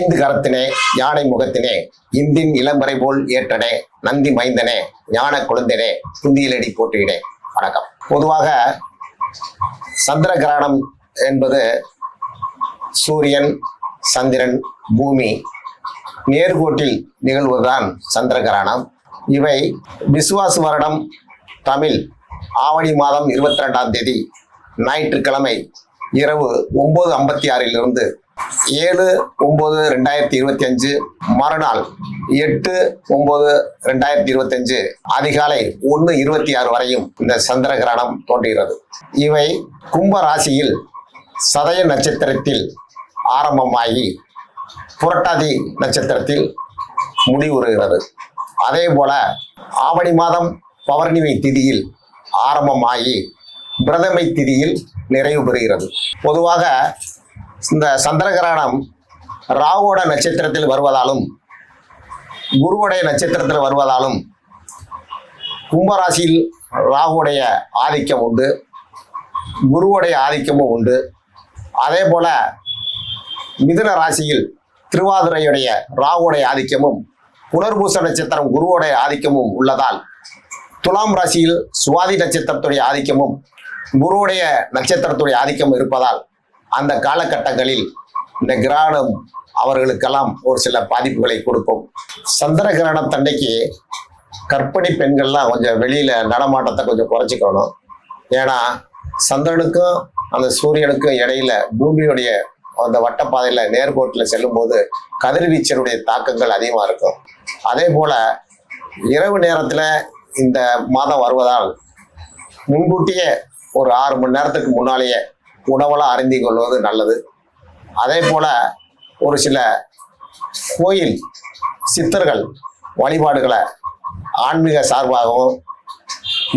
ஐந்து கரத்தினே யானை முகத்தினே இந்தின் இளம்பரை போல் ஏற்றனே நந்தி மைந்தனே ஞான குழந்தனே குந்தியிலடி போட்டியினே வணக்கம். பொதுவாக சந்திர கிரகணம் என்பது சூரியன் சந்திரன் பூமி நேர்கோட்டில் நிகழ்வதுதான் சந்திர கிரகணம் இவை விசுவாச வருடம் தமிழ் ஆவணி மாதம் இருபத்தி ரெண்டாம் தேதி ஞாயிற்றுக்கிழமை இரவு ஒன்பது ஐம்பத்தி ஆறிலிருந்து ஏழு ஒம்பது ரெண்டாயிரத்தி இருபத்தி அஞ்சு மறுநாள் எட்டு ஒம்பது ரெண்டாயிரத்தி இருபத்தஞ்சு அதிகாலை ஒன்று இருபத்தி ஆறு வரையும் இந்த சந்திர கிரகணம் தோன்றுகிறது. இவை கும்ப ராசியில் சதய நட்சத்திரத்தில் ஆரம்பமாகி புரட்டாதி நட்சத்திரத்தில் முடிவுறுகிறது. அதே போல ஆவணி மாதம் பௌர்ணமி திதியில் ஆரம்பமாகி பிரதமை திதியில் நிறைவு பெறுகிறது. பொதுவாக இந்த சந்திரகிரகணம் ராவோட நட்சத்திரத்தில் வருவதாலும் குருவுடைய நட்சத்திரத்தில் வருவதாலும் கும்பராசியில் ராகுடைய ஆதிக்கம் உண்டு குருவுடைய ஆதிக்கமும் உண்டு. அதே போல மிதுன ராசியில் திருவாதிரையுடைய ராகுடைய ஆதிக்கமும் புனர்பூச நட்சத்திரம் குருவுடைய ஆதிக்கமும் உள்ளதால் துலாம் ராசியில் சுவாதி நட்சத்திரத்துடைய ஆதிக்கமும் குருவுடைய நட்சத்திரத்துடைய ஆதிக்கம் இருப்பதால் அந்த காலகட்டங்களில் இந்த கிரகணம் அவர்களுக்கெல்லாம் ஒரு சில பாதிப்புகளை கொடுக்கும். சந்திர கிரகணம் கற்பிணி பெண்கள்லாம் கொஞ்சம் வெளியில நடமாட்டத்தை கொஞ்சம் குறைச்சிக்கணும். ஏன்னா சந்திரனுக்கும் அந்த சூரியனுக்கும் இடையில பூமியுடைய அந்த வட்டப்பாதையில நேர்கோட்டில் செல்லும்போது கதிர்வீச்சனுடைய தாக்கங்கள் அதிகமாக இருக்கும். அதே போல இரவு நேரத்தில் இந்த மாதம் வருவதால் முன்கூட்டியே ஒரு ஆறு மணி நேரத்துக்கு முன்னாலேயே உணவெல்லாம் அருந்தி கொள்வது நல்லது. அதே போல ஒரு சில கோயில் சித்தர்கள் வழிபாடுகளை ஆன்மீக சார்பாகவும்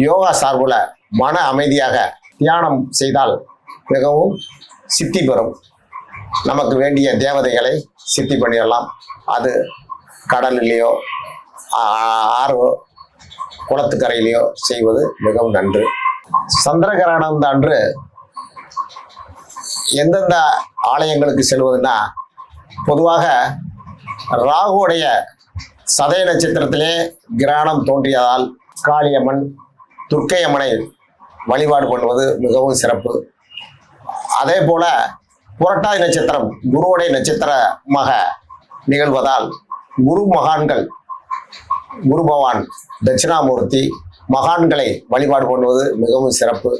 யோகா சார்பில் மன அமைதியாக தியானம் செய்தால் மிகவும் சித்தி பெறும். நமக்கு வேண்டிய தேவதைகளை சித்தி பண்ணிடலாம். அது கடலிலேயோ ஆறோ குளத்துக்கரையிலையோ செய்வது மிகவும் நன்று. சந்திர கிரகணம் அன்று எந்தெந்த ஆலயங்களுக்கு செல்வதுன்னா பொதுவாக ராகுடைய சதய நட்சத்திரத்திலே கிரகணம் தோன்றியதால் காளியம்மன் துர்க்கையம்மனை வழிபாடு பண்ணுவது மிகவும் சிறப்பு. அதே போல புரட்டாதி நட்சத்திரம் குருவுடைய நட்சத்திரமாக நிகழ்வதால் குரு மகான்கள் குரு பகவான் தட்சிணாமூர்த்தி மகான்களை வழிபாடு பண்ணுவது மிகவும் சிறப்பு.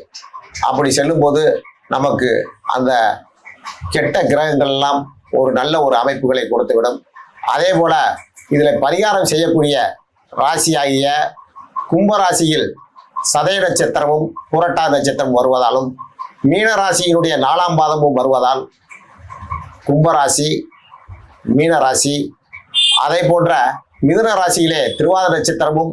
அப்படி செல்லும்போது நமக்கு அந்த கெட்ட கிரகங்கள்லாம் ஒரு நல்ல ஒரு அமைப்புகளை கொடுத்துவிடும். அதே போல இதில் பரிகாரம் செய்யக்கூடிய ராசியாகிய கும்பராசியில் சதய நட்சத்திரமும் புரட்டா நட்சத்திரம் வருவதாலும் மீன ராசியினுடைய நாலாம் பாதமும் வருவதால் கும்பராசி மீனராசி அதே போன்ற மிதுன ராசியிலே திருவாத நட்சத்திரமும்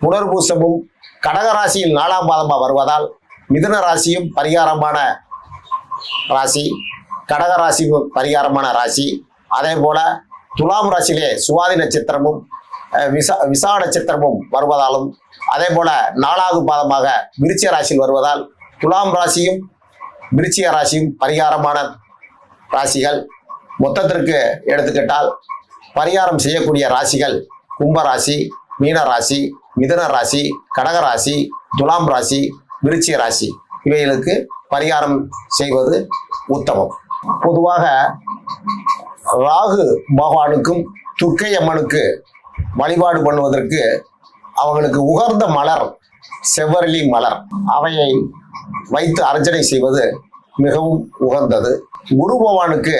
புனர்பூசமும் கடக ராசியில் நாலாம் பாதமாக வருவதால் மிதுன ராசியும் பரிகாரமான ராசி கடக ராசியும் பரிகாரமான ராசி. அதே போல துலாம் ராசியிலே சுவாதி நட்சத்திரமும் விசா விசா நட்சத்திரமும் வருவதாலும் அதே போல நாலாவது பாதமாக விருச்சிய ராசியில் வருவதால் துலாம் ராசியும் விருச்சிய ராசியும் பரிகாரமான ராசிகள். மொத்தத்திற்கு எடுத்துக்கிட்டால் பரிகாரம் செய்யக்கூடிய ராசிகள் கும்பராசி மீனராசி மிதுன ராசி கடகராசி துலாம் ராசி விருச்சிக ராசி இவைகளுக்கு பரிகாரம் செய்வது உத்தமம். பொதுவாக ராகு பகவானுக்கும் துர்க்கை அம்மனுக்கு வழிபாடு பண்ணுவதற்கு அவர்களுக்கு உகந்த மலர் செவ்வரளி மலர் அவையை வைத்து அர்ச்சனை செய்வது மிகவும் உகந்தது. குரு பகவானுக்கு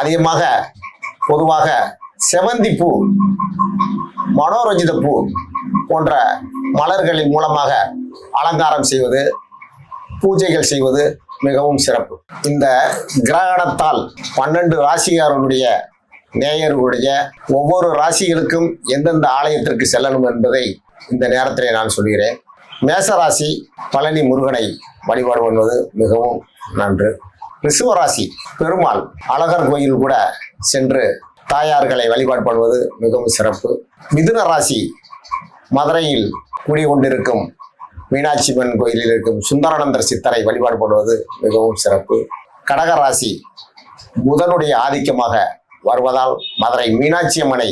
அதிகமாக பொதுவாக செவந்தி பூ மனோரஞ்சித பூ போன்ற மலர்களின் மூலமாக அலங்காரம் செய்வது பூஜைகள் செய்வது மிகவும் சிறப்பு. இந்த கிரகணத்தால் பன்னெண்டு ராசிகாரனுடைய நேயர்களுடைய ஒவ்வொரு ராசிகளுக்கும் எந்தெந்த ஆலயத்திற்கு செல்லணும் என்பதை இந்த நேரத்திலே நான் சொல்கிறேன். மேசராசி பழனி முருகனை வழிபாடு பண்ணுவது மிகவும் நன்று. ரிஷபராசி பெருமாள் அழகர் கோயில் கூட சென்று தாயார்களை வழிபாடு பண்ணுவது மிகவும் சிறப்பு. மிதுன ராசி மதுரையில் மீனாட்சி மீனாட்சிமன் கோயிலில் இருக்கும் சுந்தரானந்தர் சித்தரை வழிபாடு பண்ணுவது மிகவும் சிறப்பு. கடகராசி புதனுடைய ஆதிக்கமாக வருவதால் மதுரை மீனாட்சி அம்மனை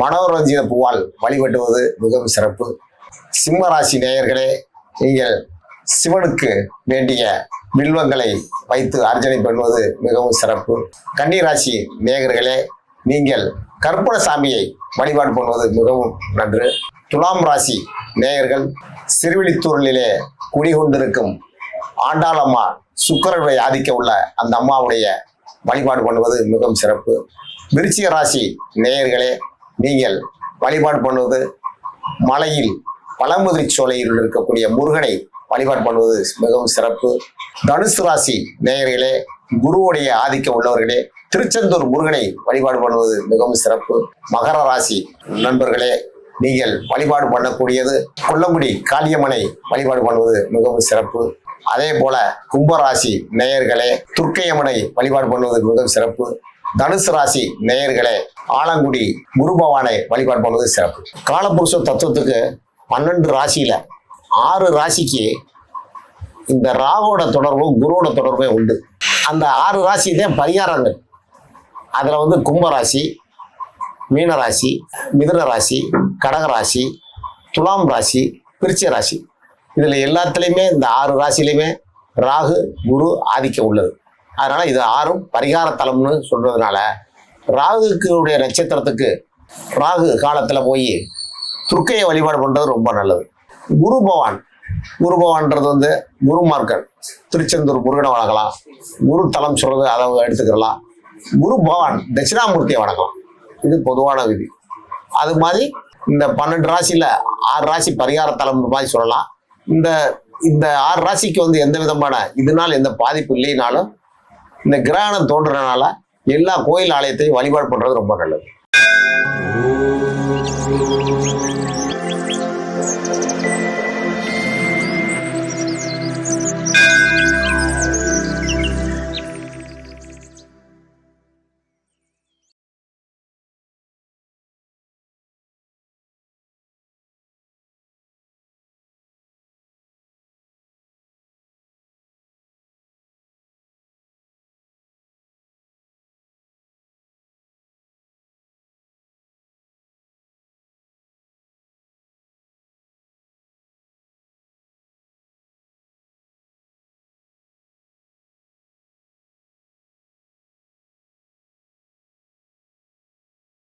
மனோரஞ்சித பூவால் வழிபட்டுவது மிகவும் சிறப்பு. சிம்ம ராசி நேயர்களே நீங்கள் சிவனுக்கு வேண்டிய வில்வங்களை வைத்து அர்ச்சனை பண்ணுவது மிகவும் சிறப்பு. கன்னிராசி நேயர்களே நீங்கள் கற்பனசாமியை வழிபாடு பண்ணுவது மிகவும் நன்று. துலாம் ராசி நேயர்கள் சிறுவிழித்தூரிலே குடிகொண்டிருக்கும் ஆண்டாளம்மா சுக்கரனுடைய ஆதிக்க உள்ள அந்த அம்மாவுடைய வழிபாடு பண்ணுவது மிகவும் சிறப்பு. விருச்சிக ராசி நேயர்களே நீங்கள் வழிபாடு பண்ணுவது மலையில் பழமுதிரி சோலையில் இருக்கக்கூடிய முருகனை வழிபாடு பண்ணுவது மிகவும் சிறப்பு. தனுசு ராசி நேயர்களே குருவுடைய ஆதிக்கம் உள்ளவர்களே திருச்செந்தூர் முருகனை வழிபாடு பண்ணுவது மிகவும் சிறப்பு. மகர ராசி நண்பர்களே நீங்கள் வழிபாடு பண்ணக்கூடியது கொல்லங்குடி காளியம்மனை வழிபாடு பண்ணுவது மிகவும் சிறப்பு. அதே போல கும்பராசி நேயர்களே துர்க்கையம்மனை வழிபாடு பண்ணுவது மிகவும் சிறப்பு. தனுசு ராசி நேயர்களே ஆலங்குடி குரு வழிபாடு பண்ணுவது சிறப்பு. காலபுருஷ தத்துவத்துக்கு பன்னெண்டு ராசியில் ஆறு ராசிக்கு இந்த ராகோட தொடர்பும் குருவோட தொடர்பும் உண்டு. அந்த ஆறு ராசி தான் பரிகாரங்கள். அதில் வந்து கும்பராசி மீனராசி மிதுன ராசி கடகராசி துலாம் ராசி விருச்சிக ராசி. இதில் எல்லாத்துலேயுமே இந்த ஆறு ராசிலையுமே ராகு குரு ஆதிக்கம் உள்ளது. அதனால் இது ஆறும் பரிகார தலம்னு சொல்கிறதுனால ராகுக்குடைய நட்சத்திரத்துக்கு ராகு காலத்தில் போய் துர்க்கையை வழிபாடு பண்ணுறது ரொம்ப நல்லது. குரு பவான் குரு பவான்றது வந்து குருமார்கள் திருச்செந்தூர் முருகனை வணங்கலாம். குரு தலம் சொல்கிறது அதை எடுத்துக்கலாம் குரு பவான் தட்சிணாமூர்த்தியை வணங்கலாம். இது பொதுவான விதி அது மாதிரி இந்த பன்னெண்டு ராசியில் ஆறு ராசி பரிகார தலைமை மாதிரி சொல்லலாம் இந்த இந்த ஆறு ராசிக்கு வந்து எந்த விதமான இதனால் எந்த பாதிப்பு இல்லைனாலும் இந்த கிரகணம் தோன்றதுனால எல்லா கோயில் ஆலயத்தையும் வழிபாடு பண்ணுறது ரொம்ப நல்லது